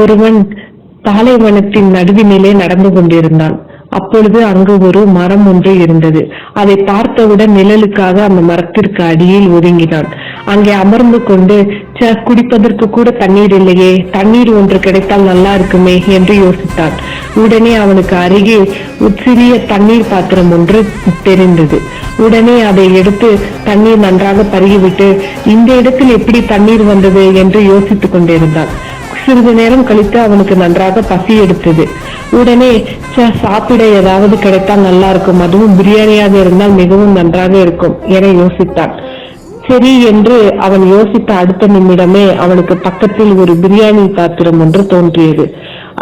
ஒருவன் பாலைவனத்தின் நடுவினிலே நடந்து கொண்டிருந்தான். அப்பொழுது அங்கு ஒரு மரம் ஒன்று இருந்தது. அதை பார்த்தவுடன் நிழலுக்காக அந்த மரத்திற்கு அடியில் ஒதுங்கினான். அங்கே அமர்ந்து கொண்டு ச குடிப்பதற்கு கூட தண்ணீர் இல்லையே. தண்ணீர் ஒன்று கிடைத்தால் நல்லா இருக்குமே என்று யோசித்தான். உடனே அவனுக்கு அருகே சிறிய தண்ணீர் பாத்திரம் ஒன்று தெரிந்தது. உடனே அதை எடுத்து தண்ணீர் நன்றாக பருகிவிட்டு இந்த இடத்தில் எப்படி தண்ணீர் வந்தது? என்று யோசித்துக் கொண்டிருந்தான். சிறிது நேரம் கழித்து அவனுக்கு நன்றாக பசி எடுத்தது. உடனே சாப்பிட ஏதாவது கிடைத்தால் நல்லா இருக்கும். அதுவும் பிரியாணியாக இருந்தால் மிகவும் நன்றாக இருக்கும் என யோசித்தான். சரி என்று அவன் யோசித்த அடுத்த நிமிடமே அவனுக்கு பக்கத்தில் ஒரு பிரியாணி பாத்திரம் ஒன்று தோன்றியது.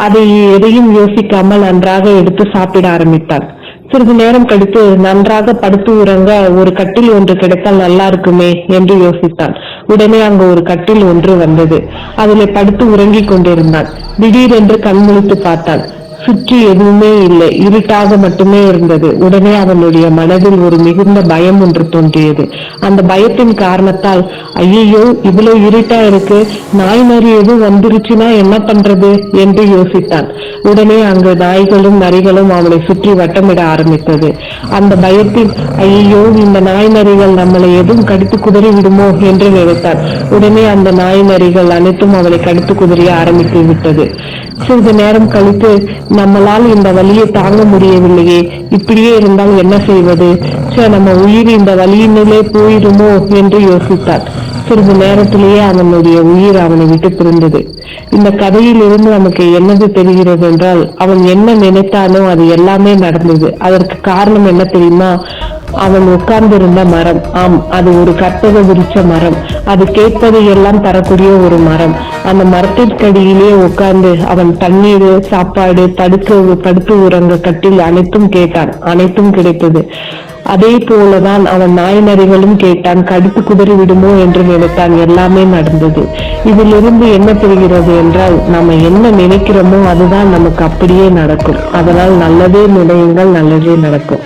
அதை எதையும் யோசிக்காமல் நன்றாக எடுத்து சாப்பிட ஆரம்பித்தான். சிறிது நேரம் கழித்து நன்றாக படுத்து உறங்க ஒரு கட்டில் ஒன்று கிடைத்தால் நல்லா இருக்குமே என்று யோசித்தான். உடனே அங்கு ஒரு கட்டில் ஒன்று வந்தது. அதிலே படுத்து உறங்கிக் கொண்டிருந்தான். திடீரென்று கண்முழித்து பார்த்தான். சுற்றி எதுவுமே இல்லை. இருட்டாக மட்டுமே இருந்தது. உடனே அவனுடைய மனதில் ஒரு மிகுந்த பயம் ஒன்று தோன்றியது. அந்த பயத்தின் காரணத்தால் ஐயையோ இவ்வளவு இருட்டா இருக்கு. நாய் நரி எதுவும் வந்துருச்சுன்னா என்ன பண்றது? என்று யோசித்தான். உடனே அங்கு நாய்களும் நரிகளும் அவனை சுற்றி வட்டமிட ஆரம்பித்தது. அந்த பயத்தில் ஐயோ இந்த நாய் நரிகள் நம்மளை எதுவும் கடித்து குதறி விடுமோ? என்று நினைத்தான். உடனே அந்த நாய் நரிகள் அனைத்தும் அவனை கடித்து குதறிய ஆரம்பித்து விட்டது. சிறிது நேரம் கழித்து நம்மளால் இந்த வலியை தாங்க முடியவில்லையே. இப்படியே இருந்தால் என்ன செய்வது? சே நம்ம உயிர் இந்த வலியினிலே போயிடுமோ என்று யோசித்தான் சிறிது நேரத்திலேயே அவனுடைய உயிர் அவனை விட்டு பிரிந்தது. இந்த கதையில் இருந்து நமக்கு என்னது தெரிகிறது என்றால் அவன் என்ன நினைத்தானோ அது எல்லாமே நடந்தது. அதற்கு காரணம் என்ன தெரியுமா? அவன் உட்கார்ந்திருந்த மரம். ஆம் அது ஒரு கற்பக விரிச்ச மரம். அது கேட்பதை எல்லாம் தரக்கூடிய ஒரு மரம். அந்த மரத்திற்கடியிலே உட்கார்ந்து அவன் தண்ணீர் சாப்பாடு படுக்க படுத்து உறங்க கட்டில் அனைத்தும் கேட்டான். அனைத்தும் கிடைத்தது. அதே போலதான் அவன் நாய் நரிகளும் கேட்டான் கடித்து குதறி விடுமோ? என்று நினைத்தான். எல்லாமே நடந்தது. இதிலிருந்து என்ன தெரிகிறது என்றால் நம்ம என்ன நினைக்கிறோமோ அதுதான் நமக்கு அப்படியே நடக்கும். அதனால் நல்லதே நினையுங்கள் நல்லதே நடக்கும்.